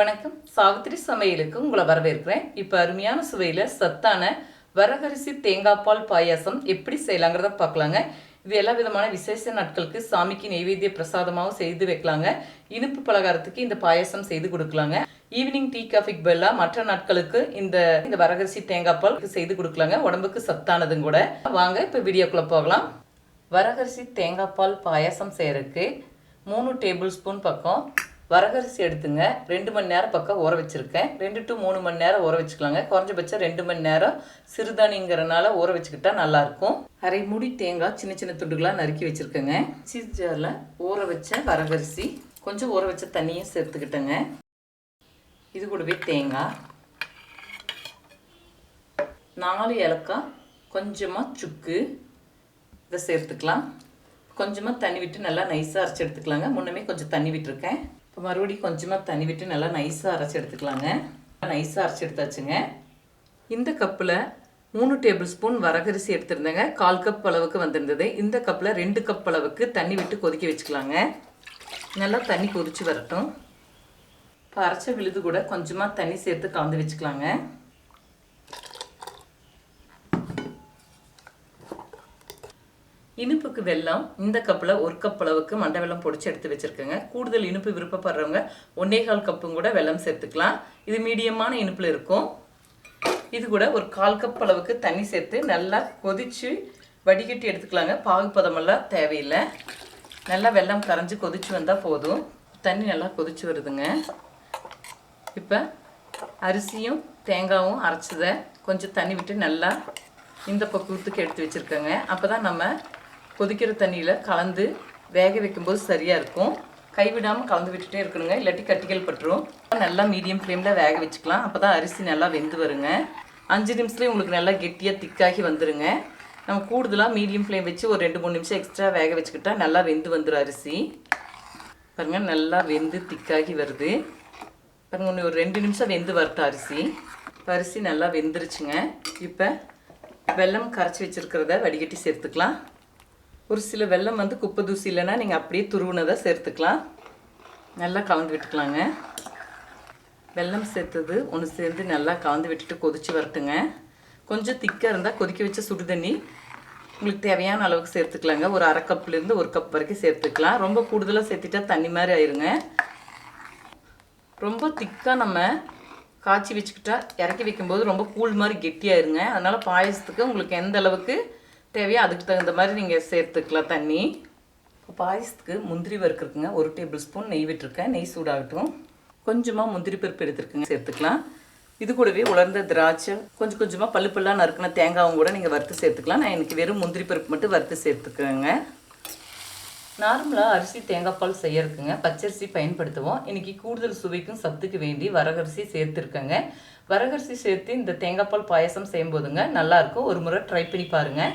வணக்கம். சாவித்திரி சமையலுக்கு உங்களை வரவேற்கிறேன். இப்போ அருமையான சுவையில் சத்தான வரகரிசி தேங்காய் பால் பாயாசம் எப்படி செய்யலாங்கிறத பார்க்கலாங்க. இது எல்லா விதமான விசேஷ நாட்களுக்கு சாமிக்கு நெய்வேத்திய பிரசாதமாகவும் செய்து வைக்கலாங்க. இனிப்பு பலகாரத்துக்கு இந்த பாயாசம் செய்து கொடுக்கலாங்க. ஈவினிங் டீ காஃபிக்கு பதிலாக மற்ற நாட்களுக்கு இந்த இந்த வரகரிசி தேங்காய் பால் செய்து கொடுக்கலாங்க. உடம்புக்கு சத்தானதும் கூட. வாங்க இப்போ வீடியோக்குள்ளே போகலாம். வரகரிசி தேங்காய் பால் பாயாசம் செய்கிறதுக்கு மூணு டேபிள் ஸ்பூன் பக்கம் வரகரிசி எடுத்துங்க. ரெண்டு மணி நேரம் பக்கம் ஊற வச்சுருக்கேன். ரெண்டு டு மூணு மணி நேரம் ஊற வச்சுக்கலாங்க. குறைஞ்சபட்சம் ரெண்டு மணி நேரம் சிறுதானிங்கிறனால ஊற வச்சுக்கிட்டா நல்லாயிருக்கும் அரை முடி தேங்காய் சின்ன சின்ன துண்டுகளாக நறுக்கி வச்சுருக்கேங்க. சீஸ் ஜாரில் ஊற வச்ச வரகரிசி கொஞ்சம் ஊற வச்ச தண்ணியும் சேர்த்துக்கிட்டேங்க. இது கூடவே தேங்காய். நாலு ஏலக்காய் கொஞ்சமாக சுக்கு. இதை சேர்த்துக்கலாம். கொஞ்சமாக தண்ணி விட்டு நல்லா நைஸாக அரைச்சி எடுத்துக்கலாங்க. முன்னமே கொஞ்சம் தண்ணி விட்டுருக்கேன். இப்போ மறுபடியும் கொஞ்சமாக தண்ணி விட்டு நல்லா நைஸாக அரைச்சி எடுத்துக்கலாங்க. நைஸாக அரைச்சி எடுத்தாச்சுங்க. இந்த கப்பில் மூணு டேபிள் ஸ்பூன் வரகரிசி எடுத்திருந்தேங்க. கால் கப் அளவுக்கு வந்திருந்தது. இந்த கப்பில் ரெண்டு கப் அளவுக்கு தண்ணி விட்டு கொதிக்க வச்சுக்கலாங்க. நல்லா தண்ணி கொதிச்சு வரட்டும். இப்போ அரைச்ச விழுது கூட கொஞ்சமாக தண்ணி சேர்த்து கலந்து வச்சுக்கலாங்க. இனிப்புக்கு வெல்லம் இந்த கப்பில் ஒரு கப் அளவுக்கு மண்டை வெல்லம் பொடிச்சு எடுத்து வச்சுருக்கேங்க. கூடுதல் இனிப்பு விருப்பப்படுறவங்க ஒன்னே கால் கப்பும் கூட வெல்லம் சேர்த்துக்கலாம். இது மீடியமான இனிப்பில் இருக்கும். இது கூட ஒரு கால் கப் அளவுக்கு தண்ணி சேர்த்து நல்லா கொதித்து வடிகட்டி எடுத்துக்கலாங்க. பாகு பதமெல்லாம் தேவையில்லை. நல்லா வெல்லம் கரைஞ்சி கொதிச்சு வந்தால் போதும். தண்ணி நல்லா கொதிச்சு வருதுங்க. இப்போ அரிசியும் தேங்காயும் அரைச்சதை கொஞ்சம் தண்ணி விட்டு நல்லா இந்த பக்குவத்துக்கு எடுத்து வச்சுருக்கேங்க. அப்போ தான் நம்ம கொதிக்கிற தண்ணியில் கலந்து வேக வைக்கும்போது சரியாக இருக்கும். கைவிடாமல் கலந்து விட்டுட்டே இருக்கணுங்க. இல்லாட்டி கட்டிகள் பட்டுரும். நல்லா மீடியம் ஃப்ளேமில் வேக வச்சுக்கலாம். அப்போ தான் அரிசி நல்லா வெந்து வருங்க. அஞ்சு நிமிஷத்துலேயே உங்களுக்கு நல்லா கெட்டியாக திக்காகி வந்துடுங்க நம்ம கூடுதலாக மீடியம் ஃப்ளேம் வச்சு ஒரு ரெண்டு மூணு நிமிஷம் எக்ஸ்ட்ரா வேக வச்சுக்கிட்டா நல்லா வெந்து வந்துடும் அரிசி. பாருங்கள் நல்லா வெந்து திக்காகி வருது. பாருங்க ஒன்று ஒரு ரெண்டு நிமிஷம் வெந்து வரட்டும் அரிசி. இப்போ அரிசி நல்லா வெந்துருச்சுங்க. இப்போ வெல்லம் கரைச்சி வச்சுருக்கிறத வடிகட்டி சேர்த்துக்கலாம். ஒரு சில வெல்லம் வந்து குப்பை தூசி இல்லைன்னா நீங்கள் அப்படியே துருவுனதை சேர்த்துக்கலாம். நல்லா கலந்து விட்டுக்கலாங்க. வெல்லம் சேர்த்தது ஒன்று சேர்ந்து நல்லா கலந்து விட்டுட்டு கொதிச்சு வரட்டுங்க. கொஞ்சம் திக்காக இருந்தால் கொதிக்க வச்ச சுடு தண்ணி உங்களுக்கு தேவையான அளவுக்கு சேர்த்துக்கலாங்க. ஒரு அரை கப்லேருந்து ஒரு கப் வரைக்கும் சேர்த்துக்கலாம். ரொம்ப கூடுதலாக சேர்த்துட்டா தண்ணி மாதிரி ஆயிருங்க. ரொம்ப திக்காக நம்ம காய்ச்சி வச்சுக்கிட்டா இறக்கி வைக்கும்போது ரொம்ப கூழ் மாதிரி கெட்டியாயிருங்க. அதனால் பாயசத்துக்கு உங்களுக்கு எந்த அளவுக்கு தேவையோ? அதுக்கு தகுந்த மாதிரி நீங்கள் சேர்த்துக்கலாம் தண்ணி. இப்போ பாயசத்துக்கு முந்திரி வறுக்கிறதுக்குங்க ஒரு டேபிள் ஸ்பூன் நெய் விட்டுருக்கேன். நெய் சூடாகட்டும். கொஞ்சமாக முந்திரி பருப்பு எடுத்துருக்குங்க. சேர்த்துக்கலாம். இது கூடவே உலர்ந்த திராட்சை கொஞ்சம் கொஞ்சமாக பல்லு பல்லாக நறுக்கின தேங்காவும் கூட நீங்கள் வறுத்து சேர்த்துக்கலாம். நான் எனக்கு வெறும் முந்திரி பருப்பு மட்டும் வறுத்து சேர்த்துக்கிறேங்க நார்மலாக அரிசி தேங்காய் பால் செய்யறதுக்குங்க. பச்சரிசி பயன்படுத்துவோம். இன்றைக்கி கூடுதல் சுவைக்கும் சத்துக்கு வேண்டி வரகரிசி சேர்த்துருக்கேங்க. வரகரிசி சேர்த்து இந்த தேங்காய் பால் பாயசம் செய்யும்போதுங்க நல்லாயிருக்கும் ஒரு முறை ட்ரை பண்ணி பாருங்கள்